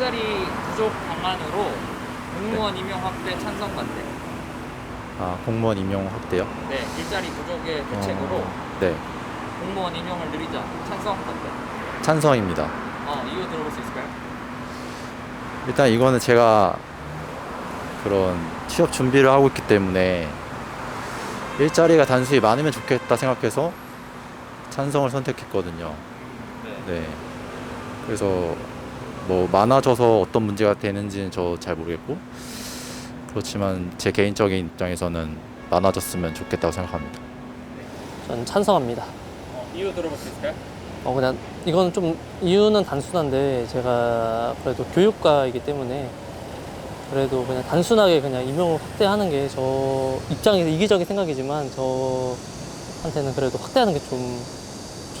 그쪽 방안으로 공무원 임용 확대 찬성 반대. 아 공무원 임용 확대요? 네, 일자리 부족의 대책으로 어, 네 공무원 임용을 늘리자 찬성 반대. 찬성입니다. 어, 이유 들어볼 수 있을까요? 일단 이거는 제가 그런 취업 준비를 하고 있기 때문에 일자리가 단순히 많으면 좋겠다 생각해서 찬성을 선택했거든요. 네. 그래서 뭐 많아져서 어떤 문제가 되는지는 저 잘 모르겠고 그렇지만 제 개인적인 입장에서는 많아졌으면 좋겠다고 생각합니다. 전 찬성합니다. 어, 이유 들어볼 수 있을까요? 어 그냥 이거는 좀 이유는 단순한데 제가 그래도 교육과이기 때문에 그래도 그냥 단순하게 그냥 임용을 확대하는 게 저 입장에서 이기적인 생각이지만 저한테는 그래도 확대하는 게 좀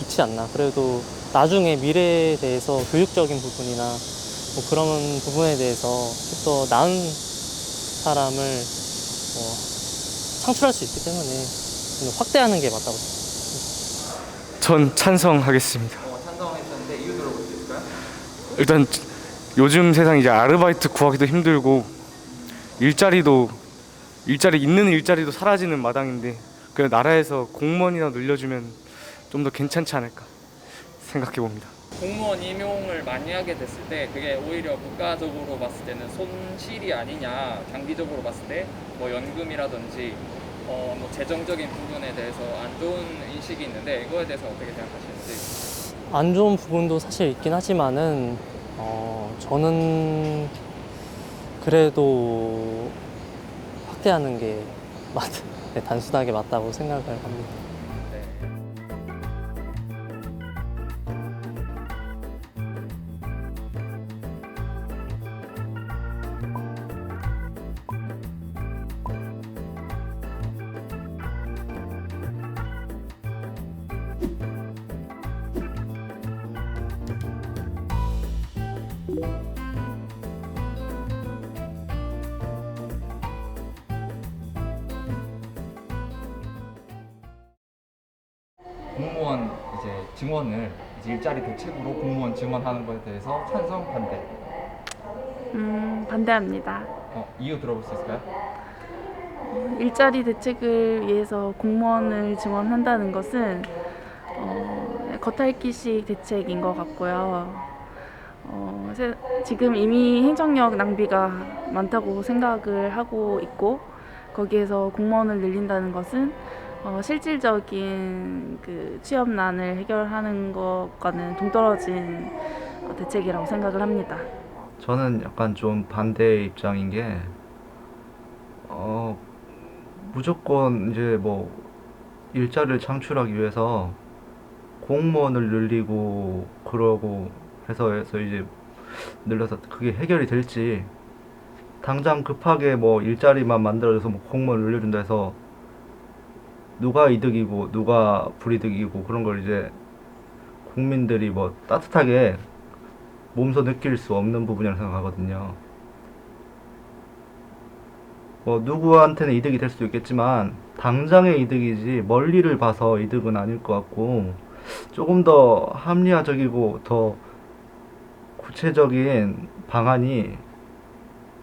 좋지 않나. 그래도 나중에 미래에 대해서 교육적인 부분이나 뭐 그런 부분에 대해서 좀 더 나은 사람을 뭐 창출할 수 있기 때문에 확대하는 게 맞다고 생각합니다. 전 찬성하겠습니다. 어, 찬성했었는데 이유 들어볼 수 있을까요? 일단 요즘 세상 이제 아르바이트 구하기도 힘들고 일자리도 일자리 있는 일자리도 사라지는 마당인데 그 나라에서 공무원이나 늘려주면 좀 더 괜찮지 않을까 생각해 봅니다. 공무원 임용을 많이 하게 됐을 때 그게 오히려 국가적으로 봤을 때는 손실이 아니냐 장기적으로 봤을 때 뭐 연금이라든지 어, 뭐 재정적인 부분에 대해서 안 좋은 인식이 있는데 이거에 대해서 어떻게 생각하시는지 안 좋은 부분도 사실 있긴 하지만은 어, 저는 그래도 확대하는 게 맞, 네, 단순하게 맞다고 생각을 합니다. 공무원 이제 증원을 이제 일자리 대책으로 공무원 증원하는 것에 대해서 찬성 반대. 음, 반대합니다. 어, 이유 들어볼 수 있을까요? 일자리 대책을 위해서 공무원을 증원한다는 것은 어, 겉핥기식 대책인 것 같고요. 어, 세- 지금 이미 행정력 낭비가 많다고 생각을 하고 있고 거기에서 공무원을 늘린다는 것은 어, 실질적인 그 취업난을 해결하는 것과는 동떨어진 어, 대책이라고 생각을 합니다. 저는 약간 좀 반대 입장인 게, 어, 무조건 이제 뭐, 일자리를 창출하기 위해서 공무원을 늘리고, 그러고 해서 이제 늘려서 그게 해결이 될지, 당장 급하게 뭐 일자리만 만들어줘서 뭐 공무원을 늘려준다 해서, 누가 이득이고, 누가 불이득이고, 그런 걸 이제 국민들이 뭐 따뜻하게 몸소 느낄 수 없는 부분이라고 생각하거든요. 뭐 누구한테는 이득이 될 수도 있겠지만 당장의 이득이지 멀리를 봐서 이득은 아닐 것 같고 조금 더 합리화적이고 더 구체적인 방안이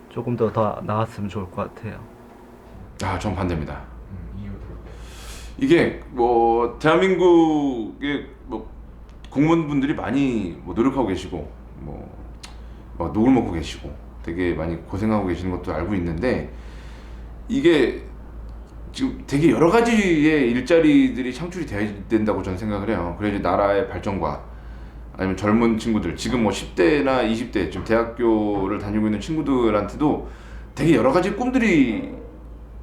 조금 더 더 나왔으면 좋을 것 같아요. 아, 전 반대입니다. 음, 이게 뭐 대한민국의 뭐 공무원분들이 많이 뭐 노력하고 계시고 뭐, 뭐 녹을 먹고 계시고 되게 많이 고생하고 계시는 것도 알고 있는데 이게 지금 되게 여러 가지의 일자리들이 창출이 돼야 된다고 저는 생각을 해요. 그래야지 나라의 발전과 아니면 젊은 친구들 지금 뭐 10대나 20대 지금 대학교를 다니고 있는 친구들한테도 되게 여러 가지 꿈들이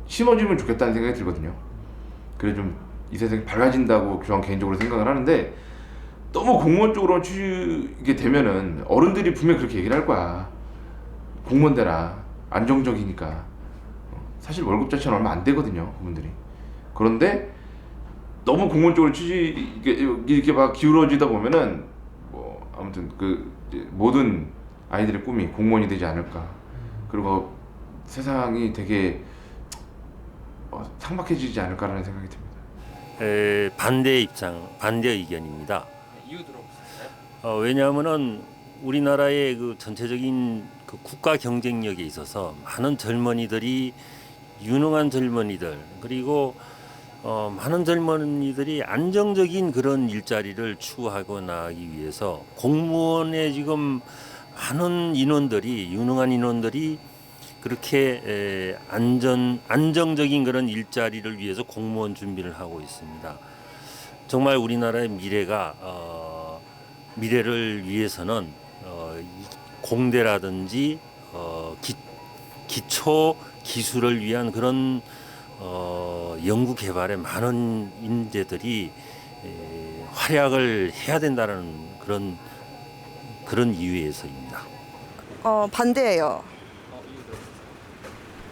심어지면 좋겠다는 생각이 들거든요. 그래 좀이 세상이 밝아진다고 저는 개인적으로 생각을 하는데 너무 공무원 쪽으로 취직이 되면은 어른들이 분명 히 그렇게 얘기를 할 거야. 공무원 되라 안정적이니까 어, 사실 월급 자체는 얼마 안 되거든요 그분들이 그런데 너무 공무원 쪽으로 취직 이게 이렇게 막 기울어지다 보면은 뭐 아무튼 그 모든 아이들의 꿈이 공무원이 되지 않을까 그리고 세상이 되게 어, 상박해지지 않을까라는 생각이 듭니다. 에, 반대 입장, 반대 의견입니다. 네, 이유 있을까요? 어, 왜냐하면은 우리나라의 그 전체적인 그그 국가 경쟁력에 있어서 많은 젊은이들이 유능한 젊은이들 그리고 어, 많은 젊은이들이 안정적인 그런 일자리를 추구하고 나가기 위해서 공무원에 지금 많은 인원들이 유능한 인원들이 그렇게 에, 안전 안정적인 그런 일자리를 위해서 공무원 준비를 하고 있습니다. 정말 우리나라의 미래가 어, 미래를 위해서는 어, 이 공대라든지 어, 기, 기초 기술을 위한 그런 어, 연구 개발에 많은 인재들이 에, 활약을 해야 된다는 그런 그런 이유에서입니다. 어, 반대예요.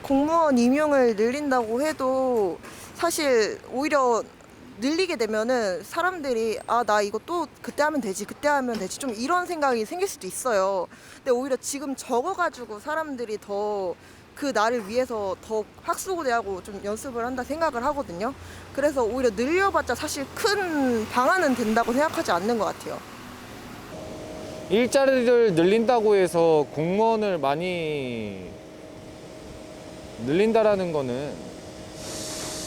공무원 임용을 늘린다고 해도 사실 오히려 늘리게 되면은 사람들이 아 나 이거 또 그때 하면 되지 그때 하면 되지 좀 이런 생각이 생길 수도 있어요. 근데 오히려 지금 적어가지고 사람들이 더 그 나를 위해서 더 학수고대하고 좀 연습을 한다 생각을 하거든요. 그래서 오히려 늘려봤자 사실 큰 방안은 된다고 생각하지 않는 것 같아요. 일자리를 늘린다고 해서 공무원을 많이 늘린다라는 거는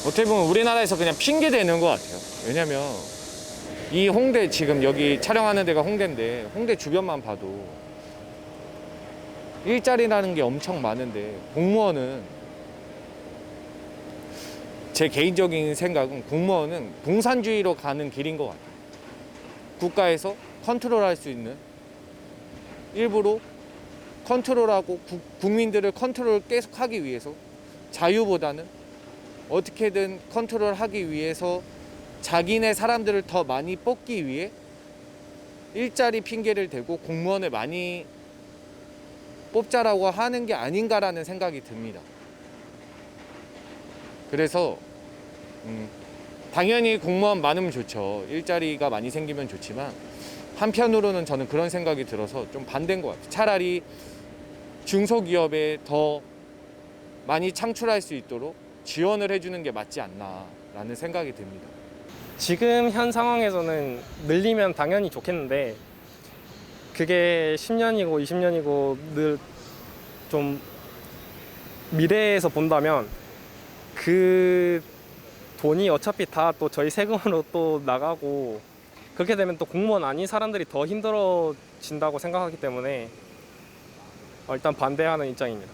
어떻게 보면 우리나라에서 그냥 핑계 대는 것 같아요. 왜냐면 이 홍대 지금 여기 촬영하는 데가 홍대인데 홍대 주변만 봐도 일자리라는 게 엄청 많은데 공무원은 제 개인적인 생각은 공무원은 공산주의로 가는 길인 것 같아요. 국가에서 컨트롤할 수 있는 일부러 컨트롤하고 구- 국민들을 컨트롤 계속하기 위해서 자유보다는 어떻게든 컨트롤하기 위해서 자기네 사람들을 더 많이 뽑기 위해 일자리 핑계를 대고 공무원을 많이 뽑자라고 하는 게 아닌가라는 생각이 듭니다. 그래서 음, 당연히 공무원 많으면 좋죠. 일자리가 많이 생기면 좋지만 한편으로는 저는 그런 생각이 들어서 좀 반대인 것 같아요. 차라리 중소기업에 더 많이 창출할 수 있도록 지원을 해주는 게 맞지 않나라는 생각이 듭니다. 지금 현 상황에서는 늘리면 당연히 좋겠는데 그게 10년이고 20년이고 늘 좀 미래에서 본다면 그 돈이 어차피 다 또 저희 세금으로 또 나가고 그렇게 되면 또 공무원 아닌 사람들이 더 힘들어진다고 생각하기 때문에 어, 일단 반대하는 입장입니다.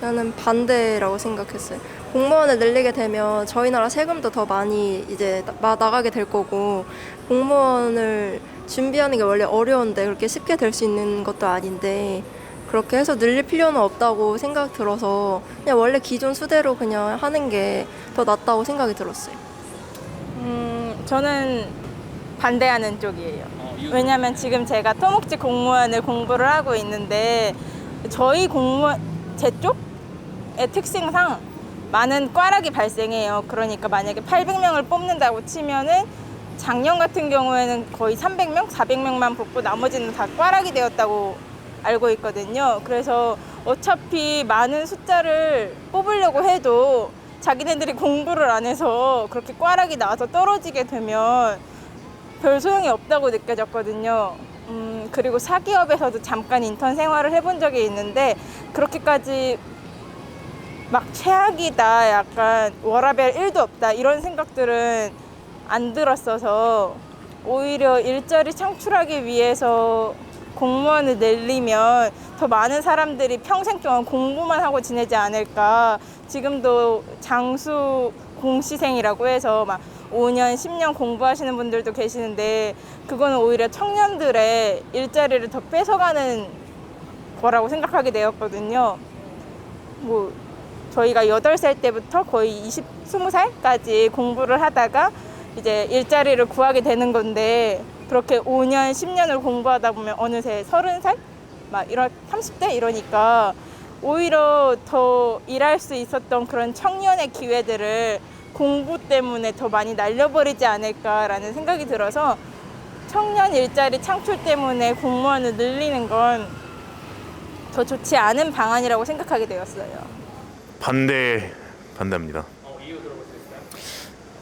저는 반대라고 생각했어요. 공무원을 늘리게 되면 저희 나라 세금도 더 많이 이제 나, 나가게 될 거고 공무원을 준비하는 게 원래 어려운데 그렇게 쉽게 될 수 있는 것도 아닌데 그렇게 해서 늘릴 필요는 없다고 생각 들어서 그냥 원래 기존 수대로 그냥 하는 게 더 낫다고 생각이 들었어요. 음, 저는 반대하는 쪽이에요. 어, 왜냐하면 지금 제가 토목지 공무원을 공부를 하고 있는데 저희 공무원 제 쪽의 특징상 많은 꽈락이 발생해요. 그러니까 만약에 800명을 뽑는다고 치면은 작년 같은 경우에는 거의 300명, 400명만 뽑고 나머지는 다 꽈락이 되었다고 알고 있거든요. 그래서 어차피 많은 숫자를 뽑으려고 해도 자기네들이 공부를 안 해서 그렇게 꽈락이 나와서 떨어지게 되면 별 소용이 없다고 느껴졌거든요. 음, 그리고 사기업에서도 잠깐 인턴 생활을 해본 적이 있는데 그렇게까지 막 최악이다, 약간 워라벨 1도 없다 이런 생각들은 안 들었어서 오히려 일자리 창출하기 위해서 공무원을 늘리면 더 많은 사람들이 평생 동안 공부만 하고 지내지 않을까. 지금도 장수 공시생이라고 해서 막 5년, 10년 공부하시는 분들도 계시는데 그거는 오히려 청년들의 일자리를 더 뺏어가는 거라고 생각하게 되었거든요. 뭐 저희가 8살 때부터 거의 20, 20살까지 공부를 하다가 이제 일자리를 구하게 되는 건데 그렇게 5년, 10년을 공부하다 보면 어느새 30살? 막 이런 30대 이러니까 오히려 더 일할 수 있었던 그런 청년의 기회들을 공부 때문에 더 많이 날려버리지 않을까라는 생각이 들어서 청년 일자리 창출 때문에 공무원을 늘리는 건 더 좋지 않은 방안이라고 생각하게 되었어요. 반대 반대합니다.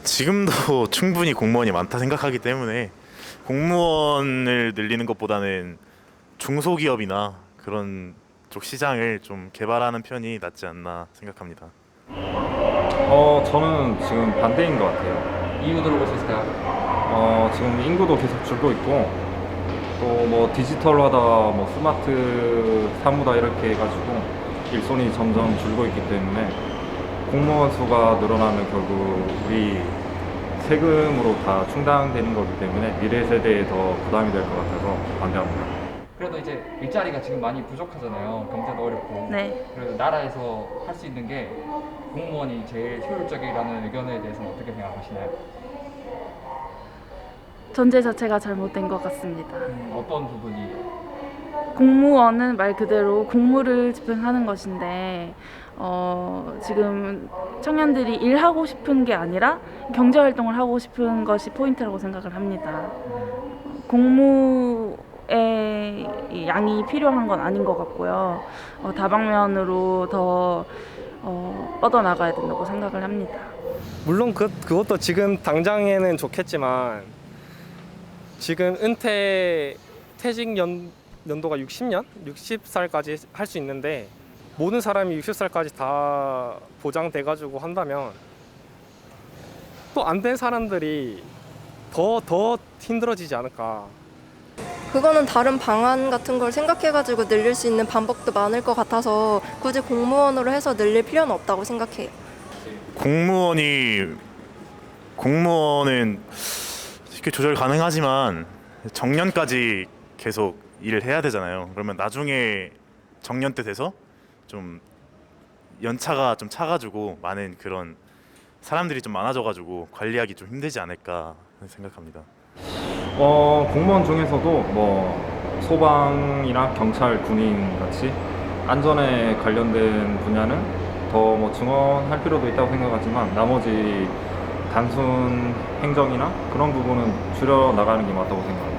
지금도 충분히 공무원이 많다 생각하기 때문에 공무원을 늘리는 것보다는 중소기업이나 그런 쪽 시장을 좀 개발하는 편이 낫지 않나 생각합니다. 어, 저는 지금 반대인 것 같아요. 이유 들어보셨을까요? 어, 지금 인구도 계속 줄고 있고, 또 뭐 디지털화다, 뭐 스마트 사무다 이렇게 해가지고 일손이 점점 줄고 있기 때문에 공무원 수가 늘어나면 결국 우리 세금으로 다 충당되는 거기 때문에 미래 세대에 더 부담이 될 것 같아서 반대합니다. 그래도 이제 일자리가 지금 많이 부족하잖아요. 경제도 어렵고. 네. 그래도 나라에서 할 수 있는 게 공무원이 제일 효율적이라는 의견에 대해서는 어떻게 생각하시나요? 전제 자체가 잘못된 것 같습니다. 음, 어떤 부분이 공무원은 말 그대로 공무를 집행하는 것인데 어, 지금 청년들이 일하고 싶은 게 아니라 경제 활동을 하고 싶은 것이 포인트라고 생각을 합니다. 공무의 이 양이 필요한 건 아닌 것 같고요. 어, 다방면으로 더 어, 뻗어나가야 된다고 생각을 합니다. 물론 그, 그것도 지금 당장에는 좋겠지만 지금 은퇴 퇴직 연, 연도가 60년? 60살까지 할 수 있는데 모든 사람이 60살까지 다 보장돼 가지고 한다면 또 안 된 사람들이 더 더 힘들어지지 않을까. 그거는 다른 방안 같은 걸 생각해가지고 늘릴 수 있는 방법도 많을 것 같아서 굳이 공무원으로 해서 늘릴 필요는 없다고 생각해요. 공무원이 공무원은 쉽게 조절 가능하지만 정년까지 계속 일을 해야 되잖아요. 그러면 나중에 정년 때 돼서 좀 연차가 좀 차가지고 많은 그런 사람들이 좀 많아져가지고 관리하기 좀 힘들지 않을까 생각합니다. 어, 공무원 중에서도 뭐 소방이나 경찰, 군인 같이 안전에 관련된 분야는 더 뭐 증언할 필요도 있다고 생각하지만 나머지 단순 행정이나 그런 부분은 줄여 나가는 게 맞다고 생각합니다.